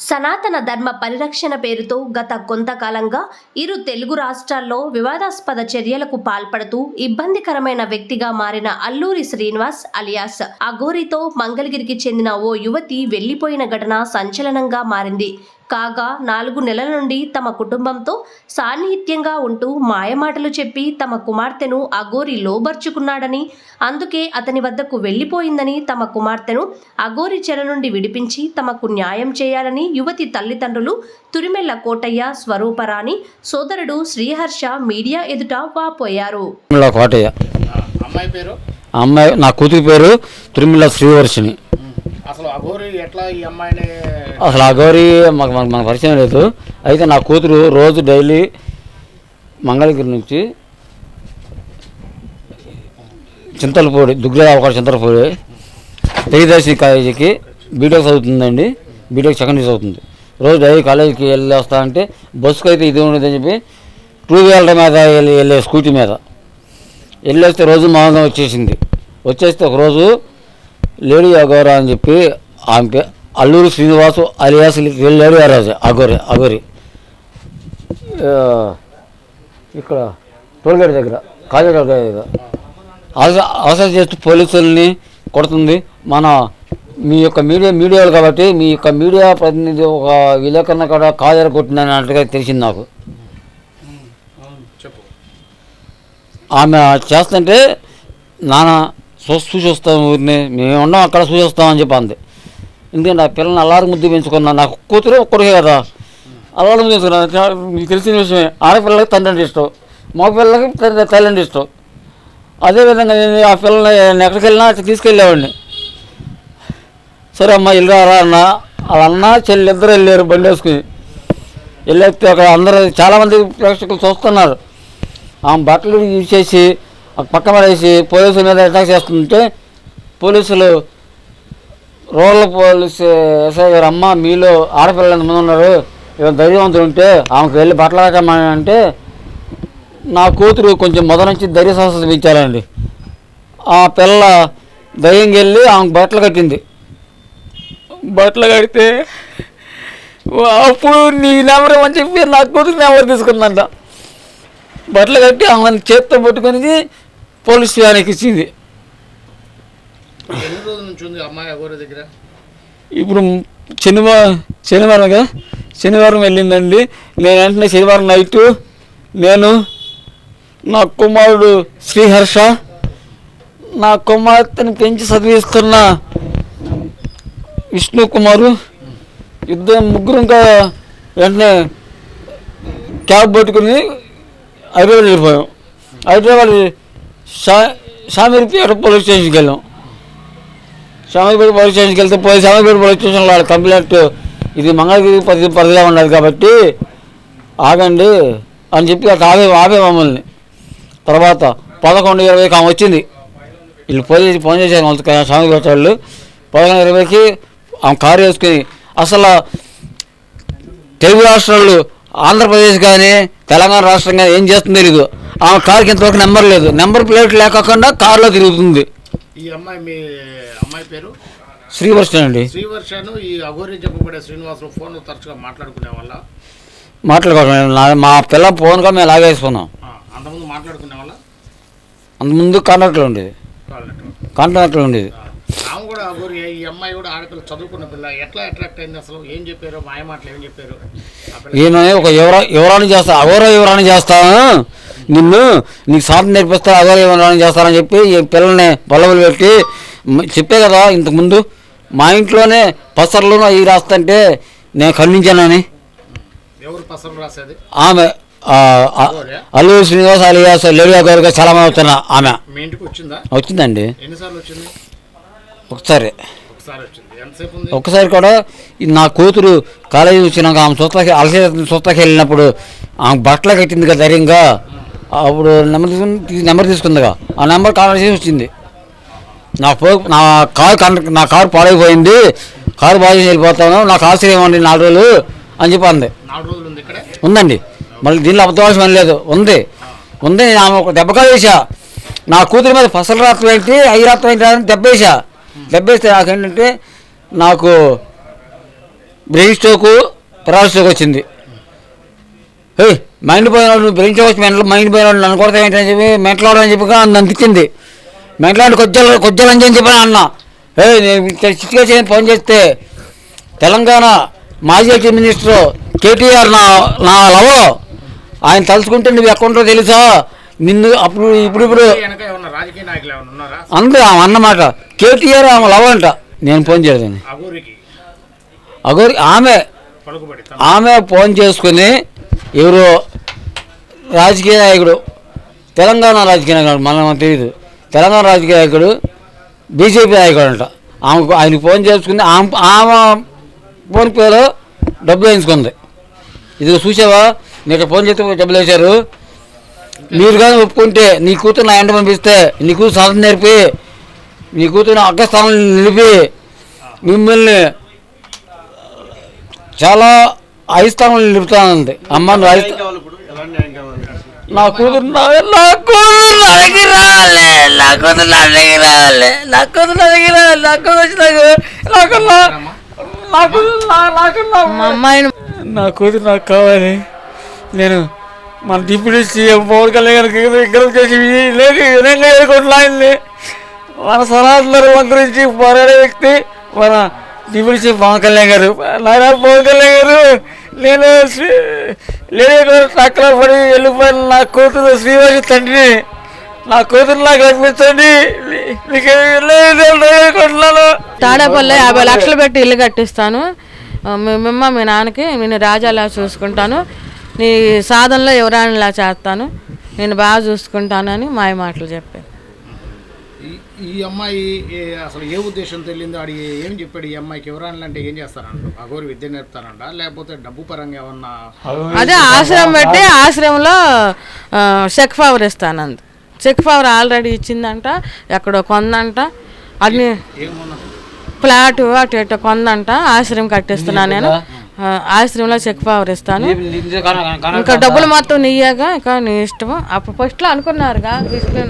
సనాతన ధర్మ పరిరక్షణ పేరుతో గత కొంతకాలంగా ఇరు తెలుగు రాష్ట్రాల్లో వివాదాస్పద చర్యలకు పాల్పడుతూ ఇబ్బందికరమైన వ్యక్తిగా మారిన అల్లూరి శ్రీనివాస్ అలియాస్ అఘోరితో మంగళగిరికి చెందిన ఓ యువతి వెళ్ళిపోయిన ఘటన సంచలనంగా మారింది. కాగా నాలుగు నెలల నుండి తమ కుటుంబంతో సాన్నిహిత్యంగా ఉంటూ మాయమాటలు చెప్పి తమ కుమార్తెను అఘోరి లోబర్చుకున్నాడని అందుకే అతని వద్దకు వెళ్ళిపోయిందని తమ కుమార్తెను అఘోరి చెర నుండి విడిపించి తమకు న్యాయం చేయాలని యువతి తల్లిదండ్రులు తురిమెళ్ళ కోటయ్య స్వరూపరాణి సోదరుడు శ్రీహర్ష మీడియా ఎదుట వాపోయారు. తిరుమల కోటయ్య. అమ్మాయి పేరు? ఆ అమ్మాయి నా కూతురి పేరు తిరుమల శ్రీవర్షిని అసలు అఘోరి ఎట్లా ఈ అమ్మాయిని అసలు ఆ గౌరీ మాకు మనకు పరిచయం లేదు. అయితే నా కూతురు రోజు డైలీ మంగళగిరి నుంచి చింతలపూడి దుగ్గల ఒక చింతలపూడి తెగిదర్శి కాలేజీకి బీటెక్ చదువుతుందండి. బీటెక్ సెకండ్ ఇయర్ చదువుతుంది. రోజు డైలీ కాలేజీకి వెళ్ళి వస్తా అంటే బస్సుకు అయితే ఇది ఉండదని చెప్పి టూ వీలర్ మీద వెళ్ళి వెళ్ళే స్కూటీ మీద. వెళ్ళి వస్తే రోజు మామూలుగా వచ్చేసింది. వచ్చేస్తే ఒకరోజు లేడీ అగోరా అని చెప్పి ఆమె అల్లూరి శ్రీనివాసు అలియాస్ లేడీ రాజు అగోరి అగోరి ఇక్కడ టోల్గేట్ దగ్గర కాలేజ్ దగ్గర. అవసరం చేస్తూ పోలీసుల్ని కొడుతుంది. మన మీ యొక్క మీడియా మీడియాలు కాబట్టి మీ యొక్క మీడియా ప్రతినిధి ఒక విలేకరణ కూడా కాజర కొట్టిందని అన్నట్టుగా తెలిసింది నాకు. ఆమె చేస్తుంటే నాన్న చూసి చూసి వస్తాం ఊరిని మేము ఉన్నాం అక్కడ చూసి వస్తామని చెప్పి అంది ఎందుకంటే ఆ పిల్లని అల్లారు ముద్దు పెంచుకున్నాను నాకు కూతురు ఒక్కడికే కదా. అల్లారు ముద్దు పెంచుకున్నాను మీకు తెలిసిన విషయమే. ఆడపిల్లలకి తండ్రి అంటే ఇష్టం. మా పిల్లలకి తల్లి తల్లి అంటే ఇష్టం. అదేవిధంగా నేను ఆ పిల్లల్ని నేను ఎక్కడికి వెళ్ళినా అట్లా తీసుకెళ్ళేవాడిని. సరే అమ్మ వెళ్ళారా అన్న. వాళ్ళ అన్న చెల్లి ఇద్దరు వెళ్ళారు బండి వేసుకుని. వెళ్ళేస్తే అక్కడ అందరూ చాలామంది ప్రేక్షకులు చూస్తున్నారు. ఆమె బట్టలు యూజ్ చేసి పక్క పడేసి పోలీసుల మీద అటాక్ చేస్తుంటే పోలీసులు రూరల్ పోలీసు ఎస్ఐ గారు అమ్మ మీలో ఆడపిల్లలు ఎంతమంది ఉన్నారు? ఏమైనా ధైర్యవంతులు ఉంటే ఆమెకు వెళ్ళి బట్టలు రాకమని అంటే నా కూతురు కొంచెం మొదటి నుంచి ధైర్య సాహసాలు పెంచాలండి. ఆ పిల్ల ధైర్యంగా వెళ్ళి ఆమెకు బట్టలు కట్టింది. బట్టలు కడితే అప్పుడు నీ నెంబర్ అని చెప్పి నా కూతురు నెంబర్ తీసుకుందంట. బట్టలు కట్టి ఆమెను చేత్తో పట్టుకొని పోలీస్ వ్యానికి ఇచ్చింది కూర్చుంది అమ్మాయి ఎవరి దగ్గర? ఇప్పుడు శనివారం శనివారం కదా? శనివారం వెళ్ళిందండి. నేను వెంటనే శనివారం నైట్ నేను నా కుమారుడు శ్రీహర్ష నా కుమార్తెను పెంచి చదివిస్తున్న విష్ణు కుమారు ఇద్దరు ముగ్గురు ఇంకా వెంటనే క్యాబ్ పట్టుకుని హైదరాబాద్ వెళ్ళిపోయాం. హైదరాబాద్ షా షామీర్పేట పోలీస్ స్టేషన్కి వెళ్ళాం. శామపేట పోలీస్ స్టేషన్కి వెళ్తే పోయి శామపేట పోలీస్ స్టేషన్లో వాళ్ళ కంప్లైంట్ ఇది మంగళగిరి పరిధి పరిధిలో ఉన్నది కాబట్టి ఆగండి అని చెప్పి అక్కడ ఆపే ఆపే మమ్మల్ని. తర్వాత పదకొండు ఇరవైకి ఆమె వచ్చింది. వీళ్ళు పోలీసు ఫోన్ చేశారు శామపేట వాళ్ళు. పదకొండు ఇరవైకి ఆమె కారు వేసుకుని అసలు తెలుగు రాష్ట్రాలు ఆంధ్రప్రదేశ్ కానీ తెలంగాణ రాష్ట్రం కానీ ఏం చేస్తుందో తెలియదు ఆమె కారుకి ఇంతవరకు నెంబర్ లేదు. నెంబర్ ప్లేట్ లేకుండా కారులో తిరుగుతుంది. ఈ అమ్మాయి మీ అమ్మాయి పేరు? శ్రీవర్షన్ అండి శ్రీవర్షను ఈ అఘోరి చెప్పబడే శ్రీనివాసరావు ఫోన్ తరచుగా మాట్లాడుకునే వాళ్ళ? మాట్లాడుకోవడం మా పిల్ల ఫోన్గా మేము లాగేసుకున్నాం అంతకుముందు మాట్లాడుకునే వాళ్ళ? అంతకుముందు కాంట్రాక్ట్లో ఉండేది. కాంట్రాక్ట్లో. ఉండేది. ఆమె కూడా అఘోరి ఈ అమ్మాయి కూడా ఆడపిల్ల చదువుకున్న పిల్ల. ఎట్లా అట్రాక్ట్ అయింది అసలు? ఏం చెప్పారు? మాయ మాటలు ఏం చెప్పారు? ఈయన ఒక యువరా యువరాణి చేస్తా అఘోర యువరాణి చేస్తాను నిన్ను నీకు సాధన నేర్పిస్తా యువరాణి చేస్తానని చెప్పి ఈ పిల్లల్ని బల్లబులు పెట్టి చెప్పే కదా ఇంతకుముందు. మా ఇంట్లోనే పసర్లు అవి రాస్తుంటే నేను ఖండించానని. ఆమె అల్లూరి శ్రీనివాస్ అలియాస్ లేడీ అఘోరగా చాలా మంది అవుతున్నా ఆమె. వచ్చిందండి. ఒకసారి. ఒకసారి కూడా నా కూతురు కాలేజీ వచ్చినాక ఆమె చూస్తాకి అలసే చూస్తాకి వెళ్ళినప్పుడు ఆమె బట్టలు కట్టింది కదా ధైర్యంగా. అప్పుడు నెంబర్ తీసుకుని నెంబర్ తీసుకుందిగా. ఆ నెంబర్ కాల్ చేసి వచ్చింది. నా పో నా కారు నా కారు పాడైపోయింది. కారు బాగా వెళ్ళిపోతాను. నాకు ఆశ్చర్యం ఇవ్వండి నాలుగు రోజులు అని చెప్పి అంది ఉందండి. మళ్ళీ దీనిలో అబద్ధవాసం ఏం లేదు. ఉంది. ఉంది. నేను ఆమె ఒక దెబ్బగా వేసా నా కూతురి మీద ఫసలు రాత్రం ఏంటి ఐదు రాత్రం ఏంటి అని దెబ్బేసా దెబ్బేస్తే నాకేంటంటే నాకు బ్రెయిన్ స్ట్రోక్ పెరాలసిస్ వచ్చింది. ఏయ్ మైండ్ పోయినాడు బ్రెయిన్ స్ట్రోక్ వచ్చి మెంటల్ మైండ్ పోయినాడు నన్ను కొడతా ఏంటని చెప్పి మెంటలాడు అని చెప్పి నన్ను ఇచ్చింది మెంటలాడు కొజ్జలు కొజ్జలని అని చెప్పి అన్న. ఏ నేను చేయని ఫోన్ చేస్తే. తెలంగాణ మాజీ చీఫ్ మినిస్టర్ కేటీఆర్ నా నా లవో. ఆయన తలుచుకుంటే నువ్వు ఎక్కడుంటో తెలుసా? నిన్ను అప్పుడు ఇప్పుడు ఇప్పుడు అంతే ఆమె అన్నమాట. కేటీఆర్ ఆమె లవ్ అంట. నేను ఫోన్ చేయలేదని అగోరి ఆమె ఆమె ఫోన్ చేసుకుని ఎవరో రాజకీయ నాయకుడు తెలంగాణ రాజకీయ నాయకుడు మనం తెలియదు తెలంగాణ రాజకీయ నాయకుడు బీజేపీ నాయకుడు అంట. ఆమెకు ఆయనకు ఫోన్ చేసుకుని ఆమె ఆమె ఫోన్ పేరు డబ్బులు వేయించుకుంది. ఇది చూసావా? నీకు ఫోన్ చేస్తే డబ్బులు వేశారు. మీరు కానీ ఒప్పుకుంటే నీ కూతురు నా ఎండ పంపిస్తే నీ కూతురు సాధన నేర్పి నీ కూతురు అగ్రస్థానంలో నిలిపి మిమ్మల్ని చాలా ఐస్థానంలో నిలుపుతానంది. అమ్మ నా కూతురు నా కూతురు నా దగ్గర రావాలి నా కూతురు నా దగ్గర రావాలి నా కూతురు నా దగ్గర రావాలి నా కూతురు వచ్చి నాకు నాకు నాకు మా అమ్మాయిని నా కూతురు నాకు కావాలి. నేను మన డిప్యూటీ సీఎం పవన్ కళ్యాణ్ గారికి విగ్రహం చేసి లేదు ఎదుర్కొంటున్నాయని మన సనాతన గురించి పోరాడే వ్యక్తి మన డిప్యూటీ సీఎం పవన్ కళ్యాణ్ గారు. నాయన పవన్ కళ్యాణ్ గారు. నేను శ్రీ లేడీ ట్రక్లో పడి వెళ్ళిపోయిన. నా కూతురు శ్రీవారి తండ్రిని నా కూతురు నాకు అనిపించండి. మీకు తాడేపల్లి యాభై లక్షలు పెట్టి ఇల్లు కట్టిస్తాను. ఆ, మీ మిమ్మ మీ నాన్నకి నేను రాజాలా చూసుకుంటాను. నీ సాధనలో ఎవరానిలా చేస్తాను? నేను బాగా చూసుకుంటానని మాయ మాటలు చెప్పాను ఈ- ఈ అమ్మాయి ఏ- అసలు ఏ ఉద్దేశంతో వెళ్ళిందో అడి ఏం చెప్పాడు ఈ అమ్మాయికి? ఎవరైనా అంటే ఏం చేస్తారంట? అగోరి విద్య నేర్పుతారంట? లేకపోతే డబ్బు పరంగా ఏమన్నా అదే ఆశ్రమం పెట్టి ఆశ్రమంలో చెక్ పవర్ ఇస్తాను అంది చెక్ పవర్ ఆల్రెడీ ఇచ్చిందంట ఎక్కడో కొందంట. అన్ని ఫ్లాట్ అటు ఇటు కొందంట ఆశ్రమం కట్టిస్తున్నాను నేను. ఆశ్రమంలో చెక్ పవర్ ఇస్తాను. ఇంకా డబ్బులు మొత్తం నీయగా ఇక నీ ఇష్టం అప్పుడు ఫస్ట్లో అనుకున్నారుగా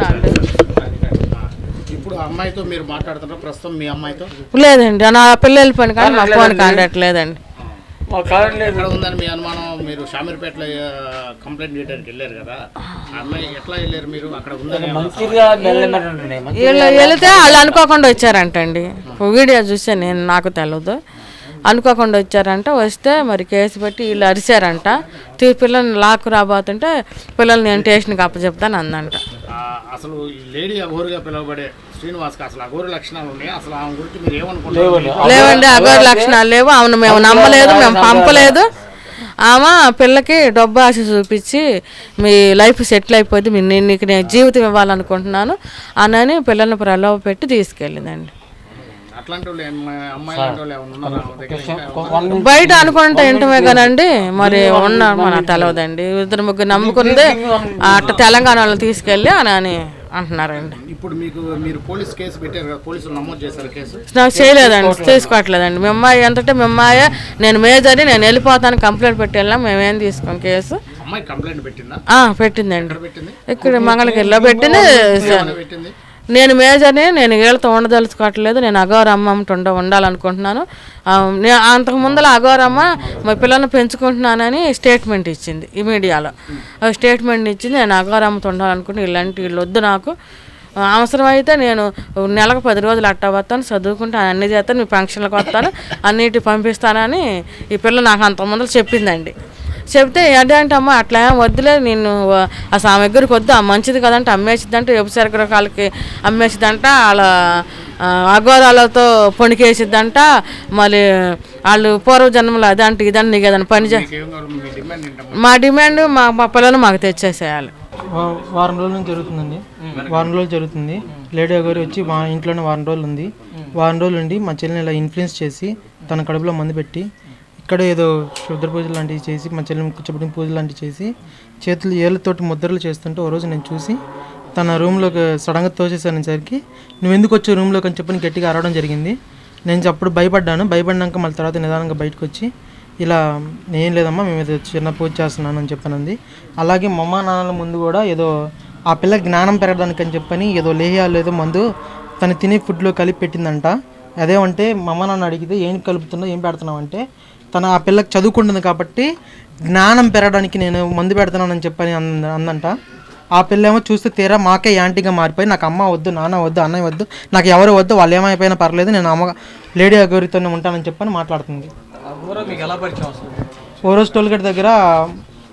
ఆ అమ్మాయితో మీరు మాట్లాడుతున్నారు ప్రస్తుతం మీ అమ్మాయితో? లేదండి నా పిల్లల పని కానీ మా ఫోన్ కాంటాక్ట్ లేదండి. ఎక్కడ ఉందని మీ అనుమానం మీరు షామీర్పేటలో కంప్లైంట్ చేయడానికి వెళ్ళారు కదా. అమ్మాయి ఎట్లా వెళ్ళారు మీరు? అక్కడ ఉందని వెళితే వాళ్ళు అనుకోకుండా వచ్చారంటండి. వీడియో చూసాను నేను నాకు తెలియదు అనుకోకుండా వచ్చారంట వస్తే మరి కేసు పెట్టి వీళ్ళు అరిచారంట తీ పిల్లల్ని లాక్కు రాబోతుంటే పిల్లల్ని నేను స్టేషన్కి అప్పచెప్తాను అందంట ఆ, అసలు లేడీ అఘోరిగా పిలువబడే శ్రీనివాస్కి అసలు అఘోరి లక్షణాలు ఉన్నాయి? అసలు ఆమె గురించి మీరు ఏమనుకుంటారు లేవండి. అగోరి లక్షణాలు లేవు. ఆమెను మేము నమ్మలేదు మేము పంపలేదు. ఆమె పిల్లకి డబ్బు ఆశ చూపించి మీ లైఫ్ సెటిల్ అయిపోద్ది మీ నేను నీకు నేను జీవితం ఇవ్వాలనుకుంటున్నాను అని పిల్లల్ని ప్రలోభ పెట్టి తీసుకెళ్ళిందండి. ఉన్నారా? బయట అనుకుంటే ఇంటమే కదండి మరి ఉన్న మన తెలవదండి. ఇద్దరు ముగ్గురు నమ్ముకుంది అట్ట తెలంగాణ వాళ్ళు తీసుకెళ్ళి అని అని అంటున్నారండి. ఇప్పుడు మీకు మీరు పోలీస్ కేసు పెట్టారు కదా పోలీసులు నమోదు చేశారు కేసు. నాకు చేయలేదండి తీసుకోవట్లేదండి. మీ అమ్మాయి ఎంతంటే మీ అమ్మాయి నేను మేజర్ని నేను వెళ్ళిపోతాను కంప్లైంట్ పెట్టి వెళ్ళాం మేమేం తీసుకోం కేసు. అమ్మాయి కంప్లైంట్ పెట్టిందా? పెట్టిందండి. ఇక్కడ మంగళగిరిలో పెట్టింది? నేను మేజర్ని నేను వీళ్ళతో ఉండదలుచుకోవట్లేదు నేను అఘోరమ్మ ఉండ ఉండాలనుకుంటున్నాను. అంతకు ముందర అఘోరమ్మ మా పిల్లల్ని పెంచుకుంటున్నానని స్టేట్మెంట్ ఇచ్చింది ఈ మీడియాలో. ఆ స్టేట్మెంట్ ఇచ్చింది నేను అఘోరమ్మతో ఉండాలనుకుంటే ఇలాంటి వీళ్ళు వద్దు నాకు. అవసరమైతే నేను నెలకు పది రోజులు అట్టా వస్తాను చదువుకుంటాను అన్ని చేస్తాను మీ ఫంక్షన్లకు వస్తాను అన్నిటి పంపిస్తానని ఈ పిల్ల నాకు అంత ముందర చెప్పిందండి. చెప్తే ఏంటంటే అమ్మ అట్లా ఏం వద్దులే నేను అసలు ఆమె దగ్గరికి వద్దు ఆ మంచిది కదంటే అమ్మేసిద్దంటే ఎపుసరికర కాళ్ళకి అమ్మేసిద్దంట వాళ్ళ ఆ, అఘోరాలతో పొణికేసిద్దంట మళ్ళీ వాళ్ళు పూర్వజన్మలు అదంటే ఇదంటే నీకు ఏదైనా పని చే మీ డిమాండ్ మా డిమాండ్ మా పిల్లలు మాకు తెచ్చేసేయాలి. వారం రోజుల నుంచి జరుగుతుందండి. వారం రోజులు జరుగుతుంది. లేడీ గారు వచ్చి మా ఇంట్లోనే వారం రోజులు ఉంది. వారం రోజులు ఉండి మా చెల్లిని ఇలా ఇన్ఫ్లుయెన్స్ చేసి తన కడుపులో మందు పెట్టి ఇక్కడ ఏదో క్షుద్ర పూజలు లాంటివి చేసి మా చెల్లెమ్మ కూర్చోబెట్టిన పూజలు లాంటివి చేసి చేతులు ఏళ్ళతోటి ముద్రలు చేస్తుంటే ఓ రోజు నేను చూసి తన రూమ్లోకి సడన్గా తోసేసరికి నువ్వు ఎందుకు వచ్చే రూమ్లోకి అని చెప్పని గట్టిగా అరవడం జరిగింది. నేను అప్పుడు భయపడ్డాను. భయపడినాక మళ్ళీ తర్వాత నిదానంగా బయటకు వచ్చి ఇలా ఏం లేదమ్మా మేము ఏదో చిన్న పూజ చేస్తున్నాను అని చెప్పనంది. అలాగే మా అమ్మ నాన్నల ముందు కూడా ఏదో ఆ పిల్ల జ్ఞానం పెరగడానికి అని చెప్పని ఏదో లేహ్యాలు ఏదో మందు తను తినే ఫుడ్లో కలిపి పెట్టిందంట. అదేమంటే మా అమ్మ నాన్న అడిగితే ఏం కలుపుతున్నావు? ఏం పెడుతున్నావు? అంటే తన ఆ పిల్లకి చదువుకుంటుంది కాబట్టి జ్ఞానం పెరగడానికి నేను మందు పెడుతున్నానని చెప్పని అంద అందంట ఆ పిల్ల ఏమో చూస్తే తీరా మాకే యాంటీగా మారిపోయి నాకు అమ్మ వద్దు నాన్న వద్దు అన్నయ్య వద్దు నాకు ఎవరు వద్దు వాళ్ళు ఏమైపోయినా పర్లేదు నేను అమ్మ లేడీ అగౌరితోనే ఉంటానని చెప్పని మాట్లాడుతుంది. ఓ రోజు టోల్గేట్ దగ్గర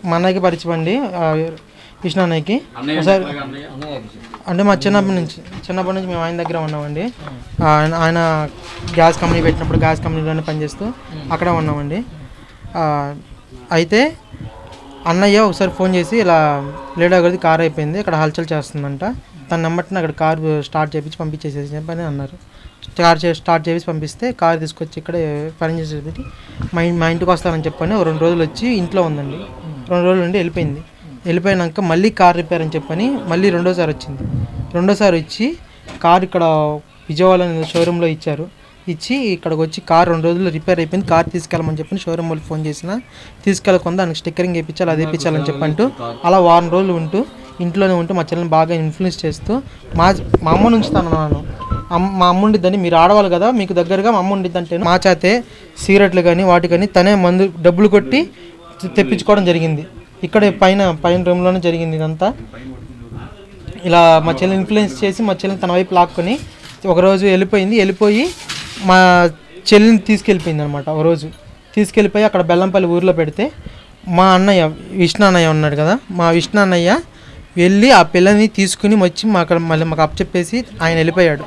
మా అన్నయ్యకి పరిచయం అండి. ఆ, విష్ణు అన్నయ్యకి ఒకసారి అంటే మా చిన్నప్పటి నుంచి చిన్నప్పటి నుంచి మేము ఆయన దగ్గర ఉన్నామండి. ఆయన ఆయన గ్యాస్ కంపెనీ పెట్టినప్పుడు గ్యాస్ కంపెనీలోనే పనిచేస్తూ అక్కడ ఉన్నామండి. అయితే అన్నయ్య ఒకసారి ఫోన్ చేసి ఇలా లేడీ గారిది కార్ అయిపోయింది ఇక్కడ హల్చల్ చేస్తుందంట. తన నెంబర్ని అక్కడ కార్ స్టార్ట్ చేపించి పంపించేసేసి చెప్పని అన్నారు. స్టార్ట్ చే స్టార్ట్ చేసి పంపిస్తే కార్ తీసుకొచ్చి ఇక్కడ పని చేసేది మా మా ఇంటికి వస్తానని చెప్పని రెండు రోజులు వచ్చి ఇంట్లో ఉందండి. రెండు రోజులు ఉండి వెళ్ళిపోయింది. వెళ్ళిపోయినాక మళ్ళీ కార్ రిపేర్ అని చెప్పని మళ్ళీ రెండోసారి వచ్చింది. రెండోసారి వచ్చి కార్ ఇక్కడ విజయవాడ షోరూంలో ఇచ్చారు. ఇచ్చి ఇక్కడికి వచ్చి కార్ రెండు రోజులు రిపేర్ అయిపోయింది. కార్ తీసుకెళ్ళమని చెప్పి షోరూమ్ వాళ్ళు ఫోన్ చేసిన తీసుకెళ్ళకుండా దానికి స్టిక్కరింగ్ వేయించాలి అది వేయించాలని చెప్పంటూ అలా వారం రోజులు ఉంటూ ఇంట్లోనే ఉంటూ మా చెల్లెని బాగా ఇన్ఫ్లుయెన్స్ చేస్తూ మా మా అమ్మ నుంచి తను మా అమ్మ ఉండిద్దని మీరు ఆడవాళ్ళు కదా మీకు దగ్గరగా మా అమ్మ ఉండిద్దంటే మా చేతే సిగరెట్లు కానీ వాటి కానీ తనే మందు డబ్బులు కొట్టి తెప్పించుకోవడం జరిగింది. ఇక్కడ పైన పైన రూమ్లోనే జరిగింది ఇదంతా. ఇలా మా చెల్లి ఇన్ఫ్లుయెన్స్ చేసి మా చెల్లిని తన వైపు లాక్కొని ఒకరోజు వెళ్ళిపోయింది. వెళ్ళిపోయి మా చెల్లిని తీసుకెళ్ళిపోయింది అనమాట ఒకరోజు తీసుకెళ్ళిపోయి అక్కడ బెల్లంపల్లి ఊర్లో పెడితే మా అన్నయ్య విష్ణు అన్నయ్య ఉన్నాడు కదా. మా విష్ణు అన్నయ్య వెళ్ళి ఆ పిల్లని తీసుకుని వచ్చి మా అక్కడ మళ్ళీ మాకు అప్పచెప్పేసి ఆయన వెళ్ళిపోయాడు.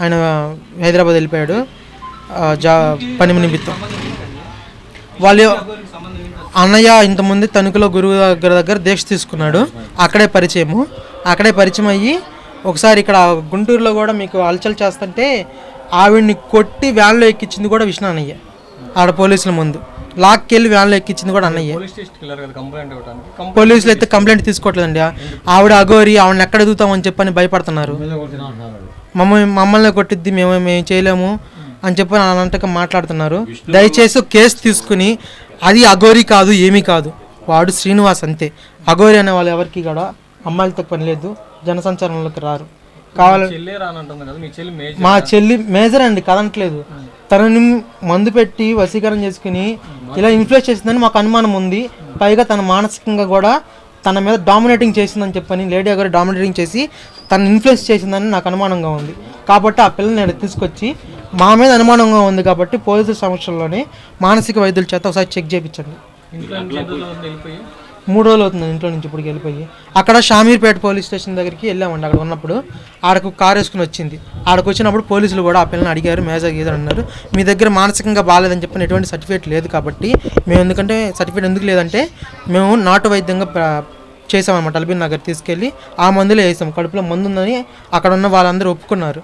ఆయన హైదరాబాద్ వెళ్ళిపోయాడు. జా పని నిమిత్తం వాళ్ళు అన్నయ్య ఇంతకుముందు తణుకులో గురువు దగ్గర దగ్గర దీక్ష తీసుకున్నాడు. అక్కడే పరిచయము. అక్కడే పరిచయం అయ్యి ఒకసారి ఇక్కడ గుంటూరులో కూడా మీకు అలచల్ చేస్తుంటే ఆవిడ్ని కొట్టి వ్యాన్లో ఎక్కించింది కూడా విష్ణు అన్నయ్య. ఆడ పోలీసుల ముందు. లాక్కెళ్ళి వ్యాన్లో ఎక్కించింది కూడా అన్నయ్య. పోలీసులు అయితే కంప్లైంట్ తీసుకోవట్లేదండి. ఆవిడ అగోరి ఆవిడని ఎక్కడ ఎదుగుతామని చెప్పని భయపడుతున్నారు. మమ్మల్ని మమ్మల్ని కొట్టిద్ది మేము మేము చేయలేము. అని చెప్పి అలాంటిగా మాట్లాడుతున్నారు. దయచేసి కేసు తీసుకుని అది అఘోరి కాదు ఏమీ కాదు. వాడు శ్రీనివాస్ అంతే. అఘోరి అనే వాళ్ళు ఎవరికి కూడా అమ్మాయిలతో పని లేదు. జనసంచారంలోకి రారు. కావాలి మా చెల్లి మేజర్? అండి కదనట్లేదు తనని మందు పెట్టి వశీకరణ చేసుకుని ఇలా ఇన్ఫ్లుయెన్స్ చేసిందని మాకు అనుమానం ఉంది. పైగా తన మానసికంగా కూడా తన మీద డామినేటింగ్ చేసిందని చెప్పని లేడీ గారు డామినేటింగ్ చేసి తను ఇన్ఫ్లుయెన్స్ చేసిందని నాకు అనుమానంగా ఉంది. కాబట్టి ఆ పిల్లని నేను తీసుకొచ్చి మా మీద అనుమానంగా ఉంది కాబట్టి పోలీసుల సమక్షంలోనే మానసిక వైద్యుల చేత ఒకసారి చెక్ చేయించండి. మూడు రోజులు అవుతుంది ఇంట్లో నుంచి ఇప్పటికి వెళ్ళిపోయి. అక్కడ షామీర్పేట పోలీస్ స్టేషన్ దగ్గరికి వెళ్ళామండి. అక్కడ ఉన్నప్పుడు ఆడకు కారు వేసుకుని వచ్చింది. ఆడకు వచ్చినప్పుడు పోలీసులు కూడా ఆ పిల్లని అడిగారు మేజర్ గీజర్ అన్నారు. మీ దగ్గర మానసికంగా బాగాలేదని చెప్పిన ఎటువంటి సర్టిఫికేట్ లేదు కాబట్టి మేము ఎందుకంటే సర్టిఫికేట్ ఎందుకు లేదంటే మేము నాటు వైద్యంగా చేసామన్నమాట అల్బిన్ నగర్ తీసుకెళ్ళి ఆ మందులో వేసాం. కడుపులో మందు ఉందని అక్కడ ఉన్న వాళ్ళందరూ ఒప్పుకున్నారు.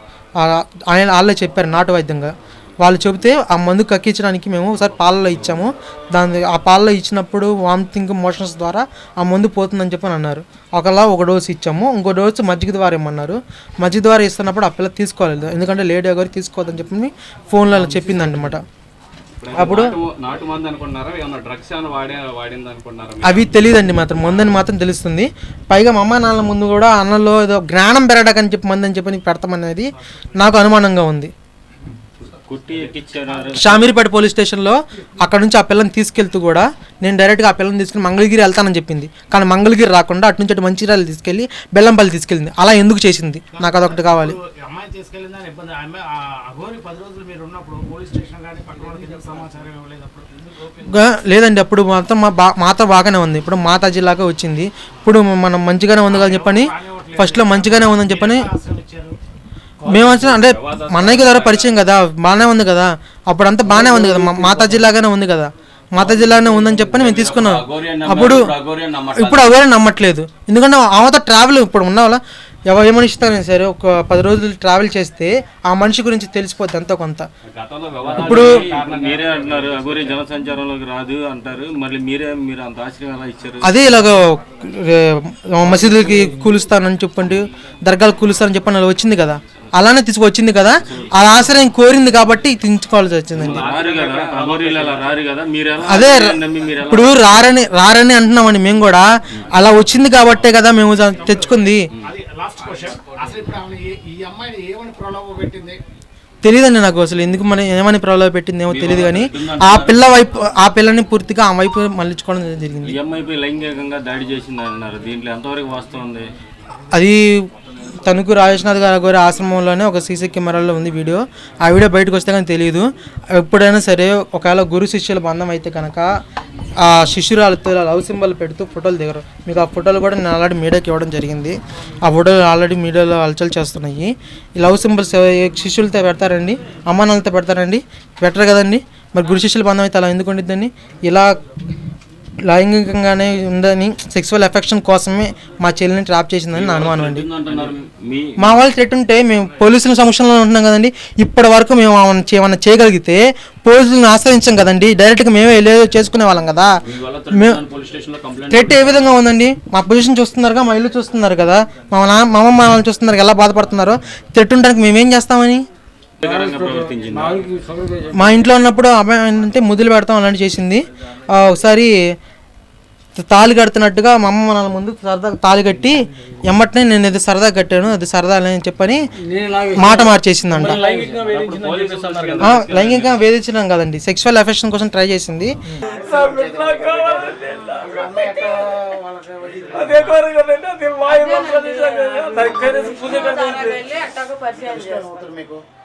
ఆయన వాళ్ళే చెప్పారు నాటు వైద్యంగా. వాళ్ళు చెబితే ఆ మందు కక్కించడానికి మేము ఒకసారి పాలలో ఇచ్చాము. దాని ఆ పాలలో ఇచ్చినప్పుడు వామిటింగ్ మోషన్స్ ద్వారా ఆ మందు పోతుందని చెప్పని అన్నారు. ఒకలా ఒక డోసు ఇచ్చాము. ఇంకో డోసు మజ్జిగ ద్వారా ఇమ్మన్నారు. మజ్జిగ ద్వారా ఇస్తున్నప్పుడు ఆ పిల్ల తీసుకోలేదు. ఎందుకంటే లేడీ గారు తీసుకోవద్దని చెప్పి ఫోన్లో చెప్పిందన్నమాట. అప్పుడు? నాటు మంది అనుకున్నారా ఏమన్నా డ్రగ్స్ ఏమైనా వాడే వాడింది అనుకున్నారా అవి తెలియదండి మాత్రం. మందని మాత్రం తెలుస్తుంది. పైగా మా అమ్మ నాన్నల ముందు కూడా అన్నంలో ఏదో జ్ఞానం పెరగడానికి చెప్పి మంది అని చెప్పి పెడతామనేది నాకు అనుమానంగా ఉంది. షామీర్పేట పోలీస్ స్టేషన్లో అక్కడ నుంచి ఆ పిల్లని తీసుకెళ్తూ కూడా నేను డైరెక్ట్గా ఆ పిల్లని తీసుకుని మంగళగిరి వెళ్తానని చెప్పింది. కానీ మంగళగిరి రాకుండా అటు నుంచి అటు మంచిర్యాల తీసుకెళ్ళి బెల్లంపల్లి తీసుకెళ్ళింది. అలా ఎందుకు చేసింది? నాకు అదొకటి కావాలి. లేదండి అప్పుడు మాత్రం మా బా మాతో బాగానే ఉంది. ఇప్పుడు మాతా జిల్లాగా వచ్చింది. ఇప్పుడు మనం మంచిగానే ఉంది కదా చెప్పని ఫస్ట్లో మంచిగానే ఉందని చెప్పని మేము వచ్చిన అంటే మా అన్నయ్యకి ద్వారా పరిచయం కదా బాగానే ఉంది కదా. అప్పుడంతా బాగానే ఉంది కదా మా- మాతా జిల్లాగానే ఉంది కదా. మాతా జిల్లానే ఉందని చెప్పని మేము తీసుకున్నాం. అప్పుడు ఇప్పుడు అవే నమ్మట్లేదు. ఎందుకంటే ఆమెతో ట్రావెల్ ఇప్పుడు ఉన్న వాళ్ళ ఎవరు ఏ సరే ఒక పది రోజులు ట్రావెల్ చేస్తే ఆ మనిషి గురించి తెలిసిపోద్ది ఎంతో కొంత. ఇప్పుడు మీరే అంటున్నారు అగోరి జనసంచారంలోకి రాదు అంటారు. మళ్ళీ మీరే మీరు అంత ఆశ్రయం ఎలా ఇచ్చారు? అదే ఇలాగ మసీదులకి కూలుస్తానని చెప్పండి దర్గాలకు కూలుస్తానని చెప్పని అలా వచ్చింది కదా. అలానే తీసుకొచ్చింది కదా ఆ ఆశ్రయం కోరింది కాబట్టి తీయించుకోవాల్సి వచ్చిందండి. అదే ఇప్పుడు రారని రారని అంటున్నామండి మేము కూడా. అలా వచ్చింది కాబట్టే కదా మేము తెచ్చుకుంది. తెలియదండి నాకు అసలు ఎందుకు మన ఏమని ప్రలోభ పెట్టింది ఏమో తెలియదు కానీ ఆ పిల్ల వైపు ఆ పిల్లని పూర్తిగా ఆ వైపు మళ్ళించుకోవడం జరిగింది. లైంగికంగా దాడి చేసింది అన్నారు దీంట్లో ఎంతవరకు వాస్తవం అది తణుకు రాజేష్నాథ్ గారి గారి ఆశ్రమంలోనే ఒక సీసీ కెమెరాలో ఉంది వీడియో. ఆ వీడియో బయటకు వస్తే కానీ తెలియదు ఎప్పుడైనా సరే ఒకవేళ గురు శిష్యుల బంధం అయితే కనుక ఆ శిష్యురాలతో లవ్ సింబల్ పెడుతూ ఫోటోలు దిగరు. మీకు ఆ ఫోటోలు కూడా నేను ఆల్రెడీ మీడియాకి ఇవ్వడం జరిగింది. ఆ ఫోటోలు ఆల్రెడీ మీడియాలో హల్చల్ చేస్తున్నాయి. ఈ లవ్ సింబల్స్ శిష్యులతో పెడతారండి? అమ్మానాలతో పెడతారండి? పెట్టరు కదండి? మరి గురు శిష్యుల బంధం అయితే అలా ఎందుకు ఉండిద్దండి? ఇలా లైంగికంగానే ఉందని సెక్సువల్ ఎఫెక్షన్ కోసమే మా చెల్లిని ట్రాప్ చేసిందని నా అనుమానం అండి. మా వాళ్ళు థ్రెట్ ఉంటే మేము పోలీసుల సమక్షంలో ఉంటున్నాం కదండి. ఇప్పటి వరకు మేము ఏమన్నా చేయగలిగితే పోలీసులను ఆశ్రయించాం కదండి. డైరెక్ట్గా మేమే వెళ్ళేదో చేసుకునే వాళ్ళం కదా. మేము థ్రెట్ ఏ విధంగా ఉందండి? మా పొజిషన్ చూస్తున్నారుగా మా ఇల్లు చూస్తున్నారు కదా. మా నా మా అమ్మ మా వాళ్ళని చూస్తున్నారు ఎలా బాధపడుతున్నారో. థ్రెట్ ఉండడానికి మేమేం చేస్తామని? మా ఇంట్లో ఉన్నప్పుడు అమ్మాయి ఏంటంటే ముద్దులు పెడతాం అలాంటి చేసింది. ఆ, ఒకసారి తాళి కడుతున్నట్టుగా మా అమ్మ నాన్న ముందు సరదా తాళి కట్టి ఎమ్మటనే నేను ఇది సరదా కట్టాను అది సరదా అని చెప్పని మాట మార్చేసిందంట. ఆ, లైంగికంగా వేధించడం కదండి. సెక్షువల్ ఎఫెక్షన్ కోసం ట్రై చేసింది.